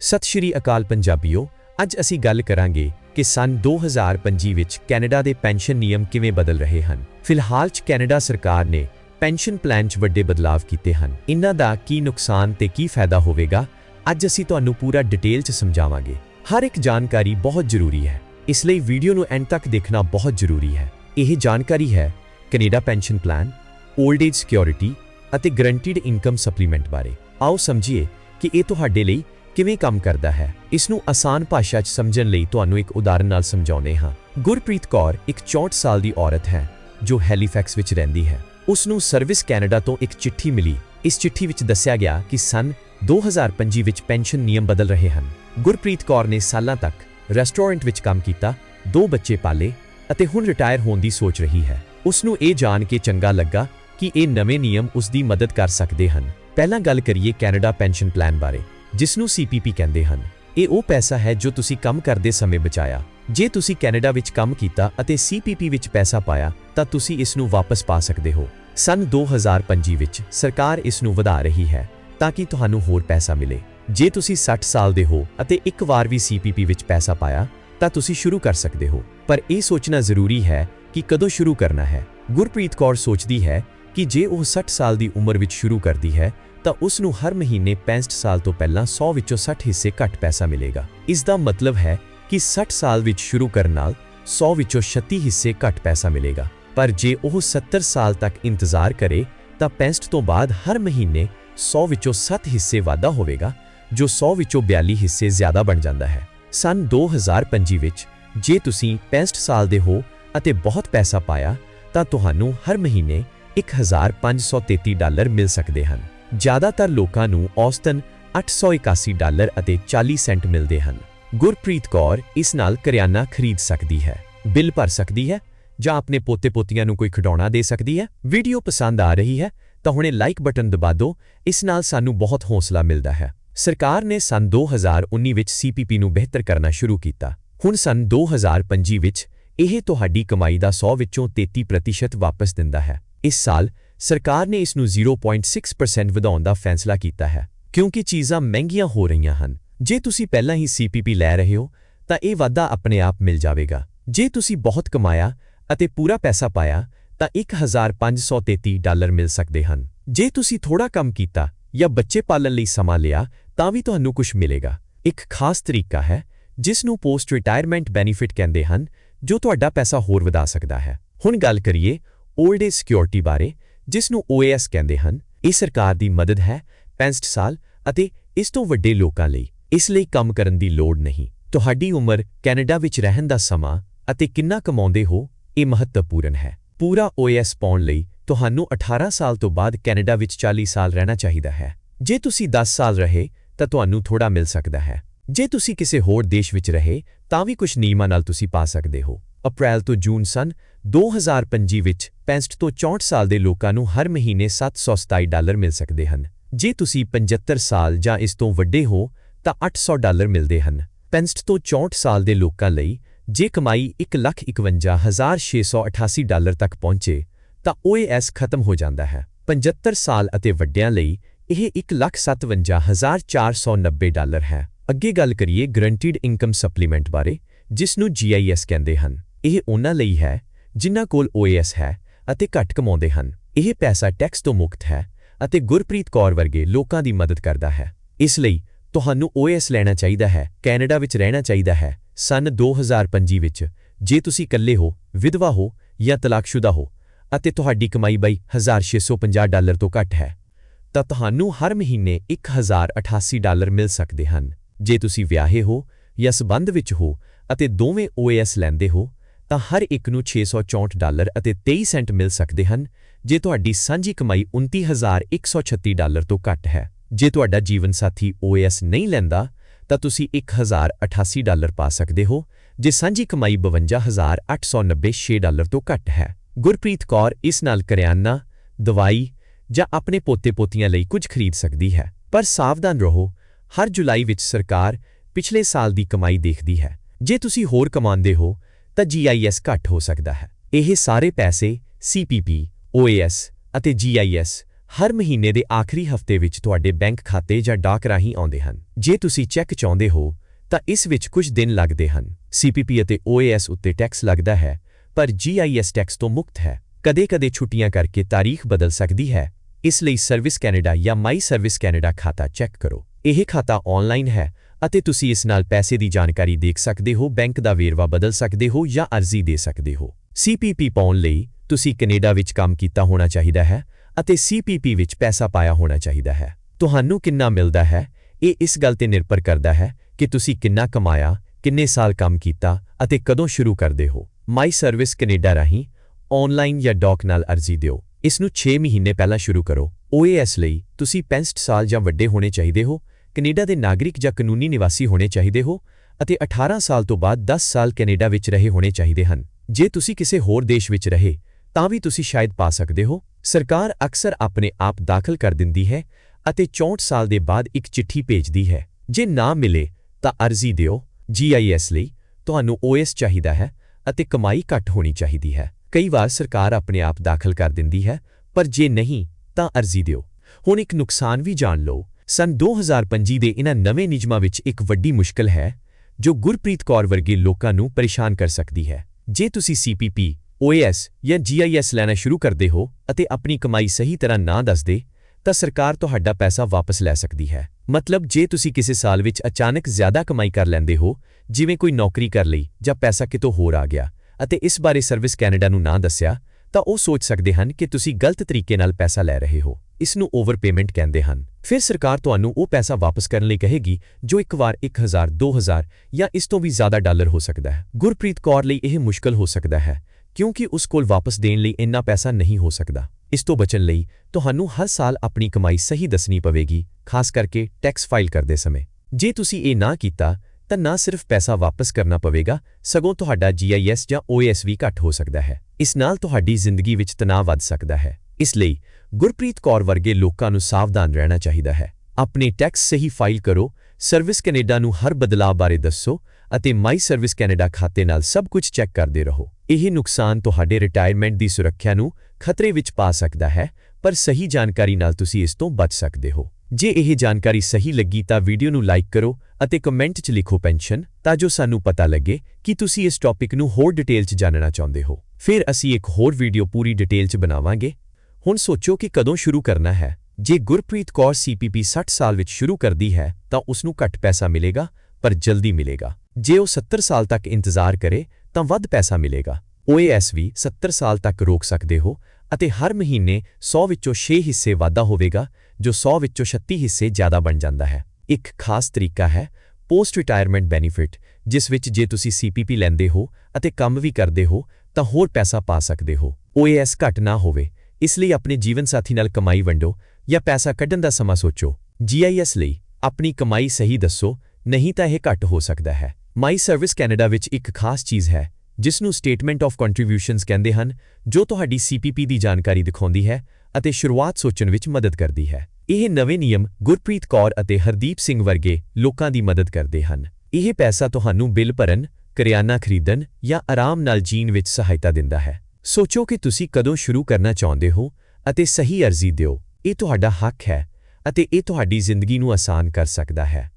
ਸਤਿ ਸ਼੍ਰੀ ਅਕਾਲ ਪੰਜਾਬੀਓ, ਅੱਜ ਅਸੀਂ ਗੱਲ ਕਰਾਂਗੇ ਕਿ ਸਨ 2025 ਵਿੱਚ ਕੈਨੇਡਾ ਦੇ ਪੈਨਸ਼ਨ ਨਿਯਮ ਕਿਵੇਂ ਬਦਲ ਰਹੇ ਹਨ। ਫਿਲਹਾਲ 'ਚ ਕੈਨੇਡਾ ਸਰਕਾਰ ਨੇ ਪੈਨਸ਼ਨ ਪਲਾਨ 'ਚ ਵੱਡੇ ਬਦਲਾਅ ਕੀਤੇ ਹਨ। ਇਹਨਾਂ ਦਾ ਕੀ ਨੁਕਸਾਨ ਤੇ ਕੀ ਫਾਇਦਾ ਹੋਵੇਗਾ, ਅੱਜ ਅਸੀਂ ਤੁਹਾਨੂੰ ਪੂਰਾ ਡਿਟੇਲ 'ਚ ਸਮਝਾਵਾਂਗੇ। ਹਰ ਇੱਕ ਜਾਣਕਾਰੀ ਬਹੁਤ ਜ਼ਰੂਰੀ ਹੈ। ਇਸ ਲਈ ਵੀਡੀਓ ਨੂੰ ਐਂਡ ਤੱਕ ਦੇਖਣਾ ਬਹੁਤ ਜ਼ਰੂਰੀ ਹੈ। ਇਹ ਜਾਣਕਾਰੀ ਹੈ Canada pension plan old age security ਅਤੇ ਗਰੰਟੀਡ ਇਨਕਮ ਸਪਲੀਮੈਂਟ ਬਾਰੇ। ਆਓ ਸਮਝੀਏ ਕਿ ਇਹ ਤੁਹਾਡੇ ਲਈ ਕਿਵੇਂ ਕੰਮ ਕਰਦਾ ਹੈ? ਇਸ ਨੂੰ ਆਸਾਨ ਭਾਸ਼ਾ 'ਚ ਸਮਝਣ ਲਈ ਤੁਹਾਨੂੰ ਇੱਕ ਉਦਾਹਰਨ ਨਾਲ ਸਮਝਾਉਂਦੇ ਹਾਂ। ਗੁਰਪ੍ਰੀਤ ਕੌਰ ਇੱਕ 64 ਸਾਲ ਦੀ ਔਰਤ ਹੈ, ਜੋ ਹੈਲੀਫੈਕਸ ਵਿੱਚ ਰਹਿੰਦੀ ਹੈ। ਉਸ ਨੂੰ ਸਰਵਿਸ ਕੈਨੇਡਾ ਤੋਂ ਇੱਕ ਚਿੱਠੀ ਮਿਲੀ। ਇਸ ਚਿੱਠੀ ਵਿੱਚ ਦੱਸਿਆ ਗਿਆ ਕਿ ਸਨ 2025 ਵਿੱਚ ਪੈਨਸ਼ਨ ਨਿਯਮ ਬਦਲ ਰਹੇ ਹਨ। ਗੁਰਪ੍ਰੀਤ ਕੌਰ ਨੇ ਸਾਲਾਂ ਤੱਕ ਰੈਸਟੋਰੈਂਟ ਵਿੱਚ ਕੰਮ ਕੀਤਾ, ਦੋ ਬੱਚੇ ਪਾਲੇ ਅਤੇ ਹੁਣ ਰਿਟਾਇਰ ਹੋਣ ਦੀ ਸੋਚ ਰਹੀ ਹੈ। ਉਸ ਨੂੰ ਇਹ ਜਾਣ ਕੇ ਚੰਗਾ ਲੱਗਾ ਕਿ ਇਹ ਨਵੇਂ ਨਿਯਮ ਉਸ ਦੀ ਮਦਦ ਕਰ ਸਕਦੇ ਹਨ। ਪਹਿਲਾਂ ਗੱਲ ਕਰੀਏ ਕੈਨੇਡਾ ਪੈਨਸ਼ਨ ਪਲਾਨ ਬਾਰੇ। ਜਿਸ ਨੂੰ ਸੀਪੀਪੀ ਕਹਿੰਦੇ ਹਨ। ਇਹ ਉਹ ਪੈਸਾ ਹੈ ਜੋ ਤੁਸੀਂ ਕੰਮ ਕਰਦੇ ਸਮੇਂ ਬਚਾਇਆ। ਜੇ ਤੁਸੀਂ ਕੈਨੇਡਾ ਵਿੱਚ ਕੰਮ ਕੀਤਾ ਅਤੇ ਸੀਪੀਪੀ ਵਿੱਚ ਪੈਸਾ ਪਾਇਆ, ਤਾਂ ਤੁਸੀਂ ਇਸ ਨੂੰ ਵਾਪਸ ਪਾ ਸਕਦੇ ਹੋ। ਸਨ 2025 ਵਿੱਚ ਸਰਕਾਰ ਇਸ ਨੂੰ ਵਧਾ ਰਹੀ ਹੈ, ਤਾਂ ਕਿ ਤੁਹਾਨੂੰ ਹੋਰ ਪੈਸਾ ਮਿਲੇ। ਜੇ ਤੁਸੀਂ 60 ਸਾਲ ਦੇ ਹੋ ਅਤੇ ਇੱਕ ਵਾਰ ਵੀ ਸੀਪੀਪੀ ਵਿੱਚ ਪੈਸਾ ਪਾਇਆ, ਤਾਂ ਤੁਸੀਂ ਸ਼ੁਰੂ ਕਰ ਸਕਦੇ ਹੋ। ਪਰ ਇਹ ਸੋਚਣਾ ਜ਼ਰੂਰੀ ਹੈ ਕਿ ਕਦੋਂ ਸ਼ੁਰੂ ਕਰਨਾ ਹੈ। ਗੁਰਪ੍ਰੀਤ ਕੌਰ ਸੋਚਦੀ ਹੈ ਕਿ ਜੇ ਉਹ 60 ਸਾਲ ਦੀ ਉਮਰ ਵਿੱਚ ਸ਼ੁਰੂ ਕਰਦੀ ਹੈ ਤਾਂ ਉਸ ਨੂੰ ਹਰ ਮਹੀਨੇ 65 ਸਾਲ ਤੋਂ ਪਹਿਲਾਂ 100 ਵਿੱਚੋਂ 60 ਹਿੱਸੇ ਘੱਟ ਪੈਸਾ ਮਿਲੇਗਾ। ਇਸ ਦਾ ਮਤਲਬ ਹੈ ਕਿ 60 ਸਾਲ ਵਿੱਚ ਸ਼ੁਰੂ ਕਰਨ ਨਾਲ 100 ਵਿੱਚੋਂ 36 ਹਿੱਸੇ ਘੱਟ ਪੈਸਾ ਮਿਲੇਗਾ। ਪਰ ਜੇ ਉਹ 70 ਸਾਲ ਤੱਕ ਇੰਤਜ਼ਾਰ ਕਰੇ, ਤਾਂ 65 ਤੋਂ ਬਾਅਦ ਹਰ ਮਹੀਨੇ 100 ਵਿੱਚੋਂ 7 ਹਿੱਸੇ ਵਾਧਾ ਹੋਵੇਗਾ, ਜੋ 100 ਵਿੱਚੋਂ 42 ਹਿੱਸੇ ਜ਼ਿਆਦਾ ਬਣ ਜਾਂਦਾ ਹੈ। ਸਨ 2025 ਵਿੱਚ, ਜੇ ਤੁਸੀਂ 65 ਸਾਲ ਦੇ ਹੋ ਅਤੇ ਬਹੁਤ ਪੈਸਾ ਪਾਇਆ, ਤਾਂ ਤੁਹਾਨੂੰ ਹਰ ਮਹੀਨੇ 1533 ਡਾਲਰ ਮਿਲ ਸਕਦੇ ਹਨ। ਜ਼ਿਆਦਾਤਰ ਲੋਕਾਂ ਨੂੰ ਔਸਤਨ 881 ਡਾਲਰ ਅਤੇ 40 ਸੈਂਟ ਮਿਲਦੇ ਹਨ। ਗੁਰਪ੍ਰੀਤ ਕੌਰ ਇਸ ਨਾਲ ਕਰਿਆਨਾ ਖਰੀਦ ਸਕਦੀ ਹੈ, ਬਿੱਲ ਭਰ ਸਕਦੀ ਹੈ, ਜਾਂ ਆਪਣੇ ਪੋਤੇ-ਪੋਤੀਆਂ ਨੂੰ ਕੋਈ ਖਿਡੌਣਾ ਦੇ ਸਕਦੀ ਹੈ। ਵੀਡੀਓ ਪਸੰਦ ਆ ਰਹੀ ਹੈ, ਤਾਂ ਹੁਣੇ ਲਾਈਕ ਬਟਨ ਦਬਾ ਦਿਓ, ਇਸ ਨਾਲ ਸਾਨੂੰ ਬਹੁਤ ਹੌਸਲਾ ਮਿਲਦਾ ਹੈ। ਸਰਕਾਰ ਨੇ ਸਨ 2019 ਵਿੱਚ ਸੀਪੀਪੀ ਨੂੰ ਬਿਹਤਰ ਕਰਨਾ ਸ਼ੁਰੂ ਕੀਤਾ। ਹੁਣ ਸਨ 2025 ਵਿੱਚ ਇਹ ਤੁਹਾਡੀ ਕਮਾਈ ਦਾ 100 ਵਿੱਚੋਂ 33% ਵਾਪਸ ਦਿੰਦਾ ਹੈ। ਇਸ ਸਾਲ ਸਰਕਾਰ ਨੇ ਇਸ ਨੂੰ 0.6% ਵਧਾਉਣ ਦਾ ਫੈਸਲਾ ਕੀਤਾ ਹੈ, ਕਿਉਂਕਿ ਚੀਜ਼ਾਂ ਮਹਿੰਗੀਆਂ ਹੋ ਰਹੀਆਂ ਹਨ। ਜੇ ਤੁਸੀਂ ਪਹਿਲਾਂ ਹੀ ਸੀਪੀਪੀ ਲੈ ਰਹੇ ਹੋ, ਤਾਂ ਇਹ ਵਾਧਾ ਆਪਣੇ ਆਪ ਮਿਲ ਜਾਵੇਗਾ। ਜੇ ਤੁਸੀਂ ਬਹੁਤ ਕਮਾਇਆ ਅਤੇ ਪੂਰਾ ਪੈਸਾ ਪਾਇਆ, ਤਾਂ 1533 ਡਾਲਰ ਮਿਲ ਸਕਦੇ ਹਨ। ਜੇ ਤੁਸੀਂ ਥੋੜਾ ਕੰਮ ਕੀਤਾ ਜਾਂ ਬੱਚੇ ਪਾਲਣ ਲਈ ਸਮਾਂ ਲਿਆ, ਤਾਂ ਵੀ ਤੁਹਾਨੂੰ ਕੁਝ ਮਿਲੇਗਾ। ਇੱਕ ਖਾਸ ਤਰੀਕਾ ਹੈ ਜਿਸ ਨੂੰ ਪੋਸਟ ਰਿਟਾਇਰਮੈਂਟ ਬੈਨੀਫਿਟ ਕਹਿੰਦੇ ਹਨ, ਜੋ ਤੁਹਾਡਾ ਪੈਸਾ ਹੋਰ ਵਧਾ ਸਕਦਾ ਹੈ। ਹੁਣ ਗੱਲ ਕਰੀਏ 올ਡ ਏਜ ਸਿਕਿਉਰਿਟੀ ਬਾਰੇ ਜਿਸ ਨੂੰ OAS ਕਹਿੰਦੇ ਹਨ, ਇਹ ਸਰਕਾਰ ਦੀ ਮਦਦ ਹੈ 65 ਸਾਲ ਅਤੇ ਇਸ ਤੋਂ ਵੱਡੇ ਲੋਕਾਂ ਲਈ। ਇਸ ਲਈ ਕੰਮ ਕਰਨ ਦੀ ਲੋੜ ਨਹੀਂ। ਤੁਹਾਡੀ ਉਮਰ ਕੈਨੇਡਾ ਵਿੱਚ ਰਹਿਣ ਦਾ ਸਮਾਂ ਅਤੇ ਕਿੰਨਾ ਕਮਾਉਂਦੇ ਹੋ, ਇਹ ਮਹੱਤਵਪੂਰਨ ਹੈ। ਪੂਰਾ OAS ਪਾਉਣ ਲਈ ਤੁਹਾਨੂੰ 18 ਸਾਲ ਤੋਂ ਬਾਅਦ ਕੈਨੇਡਾ ਵਿੱਚ 40 ਸਾਲ ਰਹਿਣਾ ਚਾਹੀਦਾ ਹੈ। ਜੇ ਤੁਸੀਂ 10 ਸਾਲ ਰਹੇ, ਤਾਂ ਤੁਹਾਨੂੰ ਥੋੜਾ ਮਿਲ ਸਕਦਾ ਹੈ। ਜੇ ਤੁਸੀਂ ਕਿਸੇ ਹੋਰ ਦੇਸ਼ ਵਿੱਚ ਰਹੇ, ਤਾਂ ਵੀ ਕੁਝ ਨਿਯਮਾਂ ਨਾਲ ਤੁਸੀਂ ਪਾ ਸਕਦੇ ਹੋ। ਅਪ੍ਰੈਲ ਤੋਂ ਜੂਨ ਸਨ 2025 ਵਿੱਚ 65 ਤੋਂ 64 ਸਾਲ ਦੇ ਲੋਕਾਂ ਨੂੰ ਹਰ ਮਹੀਨੇ 727 ਡਾਲਰ ਮਿਲ ਸਕਦੇ ਹਨ। ਜੇ ਤੁਸੀਂ 75 ਸਾਲ ਜਾਂ ਇਸ ਤੋਂ ਵੱਡੇ ਹੋ, ਤਾਂ 800 ਡਾਲਰ ਮਿਲਦੇ ਹਨ। 65 ਤੋਂ 64 ਸਾਲ ਦੇ ਲੋਕਾਂ ਲਈ ਜੇ ਕਮਾਈ 151688 ਡਾਲਰ ਤੱਕ ਪਹੁੰਚੇ, ਤਾਂ OAS ਖਤਮ ਹੋ ਜਾਂਦਾ ਹੈ। 75 ਸਾਲ ਅਤੇ ਵੱਡਿਆਂ ਲਈ ਇਹ 157490 ਡਾਲਰ ਹੈ। ਅੱਗੇ ਗੱਲ ਕਰੀਏ ਗਰੰਟੀਡ ਇਨਕਮ ਸਪਲੀਮੈਂਟ ਬਾਰੇ, ਜਿਸ ਨੂੰ GIS ਕਹਿੰਦੇ ਹਨ। ਇਹ ਉਹਨਾਂ ਲਈ ਹੈ, ਜਿਨ੍ਹਾਂ ਕੋਲ OAS ਹੈ ਅਤੇ ਘੱਟ ਕਮਾਉਂਦੇ ਹਨ। ਇਹ ਪੈਸਾ ਟੈਕਸ ਤੋਂ ਮੁਕਤ ਹੈ ਅਤੇ ਗੁਰਪ੍ਰੀਤ ਕੌਰ ਵਰਗੇ ਲੋਕਾਂ ਦੀ ਮਦਦ ਕਰਦਾ ਹੈ। ਇਸ ਲਈ ਤੁਹਾਨੂੰ OAS ਲੈਣਾ ਚਾਹੀਦਾ ਹੈ, ਕੈਨੇਡਾ ਵਿੱਚ ਰਹਿਣਾ ਚਾਹੀਦਾ ਹੈ। ਸਨ 2025 ਵਿੱਚ ਜੇ ਤੁਸੀਂ ਇਕੱਲੇ ਹੋ, ਵਿਧਵਾ ਹੋ ਜਾਂ ਤਲਾਕਸ਼ੁਦਾ ਹੋ ਅਤੇ ਤੁਹਾਡੀ ਕਮਾਈ ਬਈ 1650 ਡਾਲਰ ਤੋਂ ਘੱਟ ਹੈ, ਤਾਂ ਤੁਹਾਨੂੰ ਹਰ ਮਹੀਨੇ 1088 ਡਾਲਰ ਮਿਲ ਸਕਦੇ ਹਨ। ਜੇ ਤੁਸੀਂ ਵਿਆਹੇ ਹੋ ਜਾਂ ਸਬੰਧ ਵਿੱਚ ਹੋ ਅਤੇ ਦੋਵੇਂ OAS ਲੈਂਦੇ ਹੋ ਤਾਂ ਹਰ ਇੱਕ ਨੂੰ 664 ਡਾਲਰ ਅਤੇ 23 ਸੈਂਟ ਮਿਲ ਸਕਦੇ ਹਨ, ਜੇ ਤੁਹਾਡੀ ਸਾਂਝੀ ਕਮਾਈ 29136 ਡਾਲਰ ਤੋਂ ਘੱਟ ਹੈ। ਜੇ ਤੁਹਾਡਾ ਜੀਵਨ ਸਾਥੀ OAS ਨਹੀਂ ਲੈਂਦਾ, ਤਾਂ ਤੁਸੀਂ 1088 ਡਾਲਰ ਪਾ ਸਕਦੇ ਹੋ, ਜੇ ਸਾਂਝੀ ਕਮਾਈ 52896 ਡਾਲਰ ਤੋਂ ਘੱਟ ਹੈ। ਗੁਰਪ੍ਰੀਤ ਕੌਰ ਇਸ ਨਾਲ ਕਰਿਆਨਾ, ਦਵਾਈ ਜਾਂ ਆਪਣੇ ਪੋਤੇ-ਪੋਤੀਆਂ ਲਈ ਕੁਝ ਖਰੀਦ ਸਕਦੀ ਹੈ, ਪਰ ਸਾਵਧਾਨ ਰਹੋ, ਹਰ ਜੁਲਾਈ ਵਿੱਚ ਸਰਕਾਰ ਪਿਛਲੇ ਸਾਲ ਦੀ ਕਮਾਈ ਦੇਖਦੀ ਹੈ। ਜੇ ਤੁਸੀਂ ਹੋਰ ਕਮਾਉਂਦੇ ਹੋ ਤਾਂ GIS ਘੱਟ ਹੋ ਸਕਦਾ ਹੈ। ਇਹ ਸਾਰੇ ਪੈਸੇ CPP OAS ਅਤੇ GIS ਹਰ ਮਹੀਨੇ ਦੇ ਆਖਰੀ ਹਫ਼ਤੇ ਵਿੱਚ ਤੁਹਾਡੇ ਬੈਂਕ ਖਾਤੇ ਜਾਂ ਡਾਕ ਰਾਹੀਂ ਆਉਂਦੇ ਹਨ। ਜੇ ਤੁਸੀਂ ਚੈੱਕ ਚਾਹੁੰਦੇ ਹੋ, ਤਾਂ ਇਸ ਵਿੱਚ ਕੁਝ ਦਿਨ ਲੱਗਦੇ ਹਨ। ਸੀਪੀਪੀ ਅਤੇ ਓਏਐਸ ਉੱਤੇ ਟੈਕਸ ਲੱਗਦਾ ਹੈ, ਪਰ ਜੀਆਈਐਸ ਟੈਕਸ ਤੋਂ ਮੁਕਤ ਹੈ। ਕਦੇ-ਕਦੇ ਛੁੱਟੀਆਂ ਕਰਕੇ ਤਾਰੀਖ ਬਦਲ ਸਕਦੀ ਹੈ। ਇਸ ਲਈ ਸਰਵਿਸ ਕੈਨੇਡਾ ਜਾਂ ਮਾਈ ਸਰਵਿਸ ਕੈਨੇਡਾ ਖਾਤਾ ਚੈੱਕ ਕਰੋ। ਇਹ ਖਾਤਾ ਆਨਲਾਈਨ ਹੈ ਅਤੇ ਤੁਸੀਂ ਇਸ ਨਾਲ ਪੈਸੇ ਦੀ ਜਾਣਕਾਰੀ ਦੇਖ ਸਕਦੇ ਹੋ, ਬੈਂਕ ਦਾ ਵੇਰਵਾ ਬਦਲ ਸਕਦੇ ਹੋ ਜਾਂ ਅਰਜ਼ੀ ਦੇ ਸਕਦੇ ਹੋ। ਸੀਪੀਪੀ ਪਾਉਣ ਲਈ ਤੁਸੀਂ ਕੈਨੇਡਾ ਵਿੱਚ ਕੰਮ ਕੀਤਾ ਹੋਣਾ ਚਾਹੀਦਾ ਹੈ ਅਤੇ ਸੀਪੀਪੀ ਵਿੱਚ ਪੈਸਾ ਪਾਇਆ ਹੋਣਾ ਚਾਹੀਦਾ ਹੈ। ਤੁਹਾਨੂੰ ਕਿੰਨਾ ਮਿਲਦਾ ਹੈ? ਇਹ ਇਸ ਗੱਲ ਤੇ ਨਿਰਭਰ ਕਰਦਾ ਹੈ ਕਿ ਤੁਸੀਂ ਕਿੰਨਾ ਕਮਾਇਆ, ਕਿੰਨੇ ਸਾਲ ਕੰਮ ਕੀਤਾ ਅਤੇ ਕਦੋਂ ਸ਼ੁਰੂ ਕਰਦੇ ਹੋ। ਮਾਈ ਸਰਵਿਸ ਕੈਨੇਡਾ ਰਾਹੀਂ ਆਨਲਾਈਨ ਜਾਂ ਡਾਕ ਨਾਲ ਅਰਜ਼ੀ ਦਿਓ। ਇਸ ਨੂੰ 6 ਮਹੀਨੇ ਪਹਿਲਾਂ ਸ਼ੁਰੂ ਕਰੋ। ਓਏਐਸ ਲਈ ਤੁਸੀਂ 65 ਸਾਲ ਜਾਂ ਵੱਡੇ ਹੋਣੇ ਚਾਹੀਦੇ ਹੋ ਕੈਨੇਡਾ ਦੇ ਨਾਗਰਿਕ ਜਾਂ ਕਾਨੂੰਨੀ ਨਿਵਾਸੀ ਹੋਣੇ ਚਾਹੀਦੇ ਹੋ ਅਤੇ 18 ਸਾਲ ਤੋਂ ਬਾਅਦ 10 ਸਾਲ ਕੈਨੇਡਾ ਵਿੱਚ ਰਹੇ ਹੋਣੇ ਚਾਹੀਦੇ ਹਨ। ਜੇ ਤੁਸੀਂ ਕਿਸੇ ਹੋਰ ਦੇਸ਼ ਵਿੱਚ ਰਹੇ, ਤਾਂ ਵੀ ਤੁਸੀਂ ਸ਼ਾਇਦ ਪਾ ਸਕਦੇ ਹੋ। ਸਰਕਾਰ ਅਕਸਰ ਆਪਣੇ ਆਪ ਦਾਖਲ ਕਰ ਦਿੰਦੀ ਹੈ ਅਤੇ 64 ਸਾਲ ਦੇ ਬਾਅਦ ਇੱਕ ਚਿੱਠੀ ਭੇਜਦੀ ਹੈ। ਜੇ ਨਾ ਮਿਲੇ, ਤਾਂ ਅਰਜ਼ੀ ਦਿਓ। ਜੀਆਈਐਸ ਲਈ ਤੁਹਾਨੂੰ ਓਐਸ ਚਾਹੀਦਾ ਹੈ ਅਤੇ ਕਮਾਈ ਘੱਟ ਹੋਣੀ ਚਾਹੀਦੀ ਹੈ। ਕਈ ਵਾਰ ਸਰਕਾਰ ਆਪਣੇ ਆਪ ਦਾਖਲ ਕਰ ਦਿੰਦੀ ਹੈ, ਪਰ ਜੇ ਨਹੀਂ, ਤਾਂ ਅਰਜ਼ੀ ਦਿਓ। ਹੁਣ ਇੱਕ ਨੁਕਸਾਨ ਵੀ ਜਾਣ ਲਓ। ਸਨ 2025 ਦੇ ਇਹਨਾਂ ਨਵੇਂ ਨਿਯਮਾਂ ਵਿੱਚ ਇੱਕ ਵੱਡੀ ਮੁਸ਼ਕਲ ਹੈ, ਜੋ ਗੁਰਪ੍ਰੀਤ ਕੌਰ ਵਰਗੇ ਲੋਕਾਂ ਨੂੰ ਪਰੇਸ਼ਾਨ ਕਰ ਸਕਦੀ ਹੈ। ਜੇ ਤੁਸੀਂ ਸੀਪੀਪੀ ਓਏਐਸ ਜਾਂ ਜੀਆਈਐਸ ਲੈਣਾ ਸ਼ੁਰੂ ਕਰਦੇ ਹੋ ਅਤੇ ਆਪਣੀ ਕਮਾਈ ਸਹੀ ਤਰ੍ਹਾਂ ਨਾ ਦੱਸਦੇ, ਤਾਂ ਸਰਕਾਰ ਤੁਹਾਡਾ ਪੈਸਾ ਵਾਪਸ ਲੈ ਸਕਦੀ ਹੈ। ਮਤਲਬ ਜੇ ਤੁਸੀਂ ਕਿਸੇ ਸਾਲ ਵਿੱਚ ਅਚਾਨਕ ਜ਼ਿਆਦਾ ਕਮਾਈ ਕਰ ਲੈਂਦੇ ਹੋ, ਜਿਵੇਂ ਕੋਈ ਨੌਕਰੀ ਕਰ ਲਈ ਜਾਂ ਪੈਸਾ ਕਿਤੋਂ ਹੋਰ ਆ ਗਿਆ ਅਤੇ ਇਸ ਬਾਰੇ ਸਰਵਿਸ ਕੈਨੇਡਾ ਨੂੰ ਨਾ ਦੱਸਿਆ ਤਾਂ ਉਹ ਸੋਚ ਸਕਦੇ ਹਨ ਕਿ ਤੁਸੀਂ ਗਲਤ ਤਰੀਕੇ ਨਾਲ ਪੈਸਾ ਲੈ ਰਹੇ ਹੋ। ਇਸ ਨੂੰ ਓਵਰਪੇਮੈਂਟ ਕਹਿੰਦੇ ਹਨ। ਫਿਰ ਸਰਕਾਰ ਤੁਹਾਨੂੰ ਉਹ ਪੈਸਾ ਵਾਪਸ ਕਰਨ ਲਈ ਕਹੇਗੀ, ਜੋ ਇੱਕ ਵਾਰ 1000 2000 ਜਾਂ ਇਸ ਤੋਂ ਵੀ ਜ਼ਿਆਦਾ ਡਾਲਰ ਹੋ ਸਕਦਾ ਹੈ। ਗੁਰਪ੍ਰੀਤ ਕੌਰ ਲਈ ਇਹ ਮੁਸ਼ਕਲ ਹੋ ਸਕਦਾ ਹੈ, ਕਿਉਂਕਿ ਉਸ ਕੋਲ ਵਾਪਸ ਦੇਣ ਲਈ ਇੰਨਾ ਪੈਸਾ ਨਹੀਂ ਹੋ ਸਕਦਾ। ਇਸ ਤੋਂ ਬਚਣ ਲਈ ਤੁਹਾਨੂੰ ਹਰ ਸਾਲ ਆਪਣੀ ਕਮਾਈ ਸਹੀ ਦੱਸਣੀ ਪਵੇਗੀ, ਖਾਸ ਕਰਕੇ ਟੈਕਸ ਫਾਈਲ ਕਰਦੇ ਸਮੇਂ। ਜੇ ਤੁਸੀਂ ਇਹ ਨਾ ਕੀਤਾ ਤਾਂ ਨਾ ਸਿਰਫ ਪੈਸਾ ਵਾਪਸ ਕਰਨਾ ਪਵੇਗਾ, ਸਗੋਂ ਤੁਹਾਡਾ ਜੀਆਈਐਸ ਜਾਂ ਓਐਸ ਵੀ ਘੱਟ ਹੋ ਸਕਦਾ ਹੈ। ਇਸ ਨਾਲ ਤੁਹਾਡੀ ਜ਼ਿੰਦਗੀ ਵਿੱਚ ਤਣਾਅ ਵੱਧ ਸਕਦਾ ਹੈ। ਇਸ ਲਈ ਗੁਰਪ੍ਰੀਤ ਕੌਰ ਵਰਗੇ ਲੋਕਾਂ ਨੂੰ ਸਾਵਧਾਨ ਰਹਿਣਾ ਚਾਹੀਦਾ ਹੈ। ਆਪਣੇ ਟੈਕਸ ਸਹੀ ਫਾਈਲ ਕਰੋ, ਸਰਵਿਸ ਕੈਨੇਡਾ ਨੂੰ ਹਰ ਬਦਲਾਅ ਬਾਰੇ ਦੱਸੋ ਅਤੇ ਮਾਈ ਸਰਵਿਸ ਕੈਨੇਡਾ ਖਾਤੇ ਨਾਲ ਸਭ ਕੁਝ ਚੈੱਕ ਕਰਦੇ ਰਹੋ। ਇਹ ਨੁਕਸਾਨ ਤੁਹਾਡੇ ਰਿਟਾਇਰਮੈਂਟ ਦੀ ਸੁਰੱਖਿਆ ਨੂੰ ਖਤਰੇ ਵਿੱਚ ਪਾ ਸਕਦਾ ਹੈ, ਪਰ ਸਹੀ ਜਾਣਕਾਰੀ ਨਾਲ ਤੁਸੀਂ ਇਸ ਤੋਂ ਬਚ ਸਕਦੇ ਹੋ। ਜੇ ਇਹ ਜਾਣਕਾਰੀ ਸਹੀ ਲੱਗੀ ਤਾਂ ਵੀਡੀਓ ਨੂੰ ਲਾਈਕ ਕਰੋ ਅਤੇ ਕਮੈਂਟ 'ਚ ਲਿਖੋ ਪੈਨਸ਼ਨ ਤਾਂ ਜੋ ਸਾਨੂੰ ਪਤਾ ਲੱਗੇ ਕਿ ਤੁਸੀਂ ਇਸ ਟੌਪਿਕ ਨੂੰ ਹੋਰ ਡਿਟੇਲ 'ਚ ਜਾਣਨਾ ਚਾਹੁੰਦੇ ਹੋ। ਫਿਰ ਅਸੀਂ ਇੱਕ ਹੋਰ ਵੀਡੀਓ ਪੂਰੀ ਡਿਟੇਲ 'ਚ ਬਣਾਵਾਂਗੇ। ਹੁਣ ਸੋਚੋ ਕਿ ਕਦੋਂ ਸ਼ੁਰੂ ਕਰਨਾ ਹੈ। ਜੇ ਗੁਰਪ੍ਰੀਤ ਕੌਰ ਸੀਪੀਪੀ 60 ਸਾਲ ਵਿੱਚ ਸ਼ੁਰੂ ਕਰਦੀ ਹੈ, ਤਾਂ ਉਸ ਨੂੰ ਘੱਟ ਪੈਸਾ ਮਿਲੇਗਾ, ਪਰ ਜਲਦੀ ਮਿਲੇਗਾ। ਜੇ ਉਹ 70 ਸਾਲ ਤੱਕ ਇੰਤਜ਼ਾਰ ਕਰੇ, ਤਾਂ ਵੱਧ ਪੈਸਾ ਮਿਲੇਗਾ। ਓਏਐਸ ਵੀ 70 ਸਾਲ ਤੱਕ ਰੋਕ ਸਕਦੇ ਹੋ, ਅਤੇ ਹਰ ਮਹੀਨੇ 100 ਵਿੱਚੋਂ 6 ਹਿੱਸੇ ਵਾਧਾ ਹੋਵੇਗਾ, ਜੋ 100 ਵਿੱਚੋਂ 36 ਹਿੱਸੇ ਜ਼ਿਆਦਾ ਬਣ ਜਾਂਦਾ ਹੈ। ਇੱਕ ਖਾਸ ਤਰੀਕਾ ਹੈ ਪੋਸਟ ਰਿਟਾਇਰਮੈਂਟ ਬੈਨੀਫਿਟ ਜਿਸ ਵਿੱਚ ਜੇ ਤੁਸੀਂ ਸੀਪੀਪੀ ਲੈਂਦੇ ਹੋ ਅਤੇ ਕੰਮ ਵੀ ਕਰਦੇ ਹੋ, ਤਾਂ ਹੋਰ ਪੈਸਾ ਪਾ ਸਕਦੇ ਹੋ। ਓਏਐਸ ਘੱਟ ਨਾ ਹੋਵੇ, ਇਸ ਲਈ ਆਪਣੇ ਜੀਵਨ ਸਾਥੀ ਨਾਲ ਕਮਾਈ ਵੰਡੋ ਜਾਂ ਪੈਸਾ ਕੱਢਣ ਦਾ ਸਮਾਂ ਸੋਚੋ। ਜੀਆਈਐਸ ਲਈ ਆਪਣੀ ਕਮਾਈ ਸਹੀ ਦੱਸੋ, ਨਹੀਂ ਤਾਂ ਇਹ ਘੱਟ ਹੋ ਸਕਦਾ ਹੈ। ਮਾਈ ਸਰਵਿਸ ਕੈਨੇਡਾ ਵਿੱਚ ਇੱਕ ਖਾਸ ਚੀਜ਼ ਹੈ ਜਿਸ ਨੂੰ ਸਟੇਟਮੈਂਟ ਆਫ ਕੰਟਰੀਬਿਊਸ਼ਨਸ ਕਹਿੰਦੇ ਹਨ, ਜੋ ਤੁਹਾਡੀ ਸੀਪੀਪੀ ਦੀ ਜਾਣਕਾਰੀ ਦਿਖਾਉਂਦੀ ਹੈ ਅਤੇ ਸ਼ੁਰੂਆਤ ਸੋਚਣ ਵਿੱਚ ਮਦਦ ਕਰਦੀ ਹੈ। ਇਹ ਨਵੇਂ ਨਿਯਮ ਗੁਰਪ੍ਰੀਤ ਕੌਰ ਅਤੇ ਹਰਦੀਪ ਸਿੰਘ ਵਰਗੇ ਲੋਕਾਂ ਦੀ ਮਦਦ ਕਰਦੇ ਹਨ। ਇਹ ਪੈਸਾ ਤੁਹਾਨੂੰ ਬਿੱਲ ਭਰਨ, ਕਰਿਆਨਾ ਖਰੀਦਣ ਜਾਂ ਆਰਾਮ ਨਾਲ ਜੀਣ ਵਿੱਚ ਸਹਾਇਤਾ ਦਿੰਦਾ ਹੈ। ਸੋਚੋ ਕਿ ਤੁਸੀਂ ਕਦੋਂ ਸ਼ੁਰੂ ਕਰਨਾ ਚਾਹੁੰਦੇ ਹੋ ਅਤੇ ਸਹੀ ਅਰਜ਼ੀ ਦਿਓ। ਇਹ ਤੁਹਾਡਾ ਹੱਕ ਹੈ ਅਤੇ ਇਹ ਤੁਹਾਡੀ ਜ਼ਿੰਦਗੀ ਨੂੰ ਆਸਾਨ ਕਰ ਸਕਦਾ ਹੈ।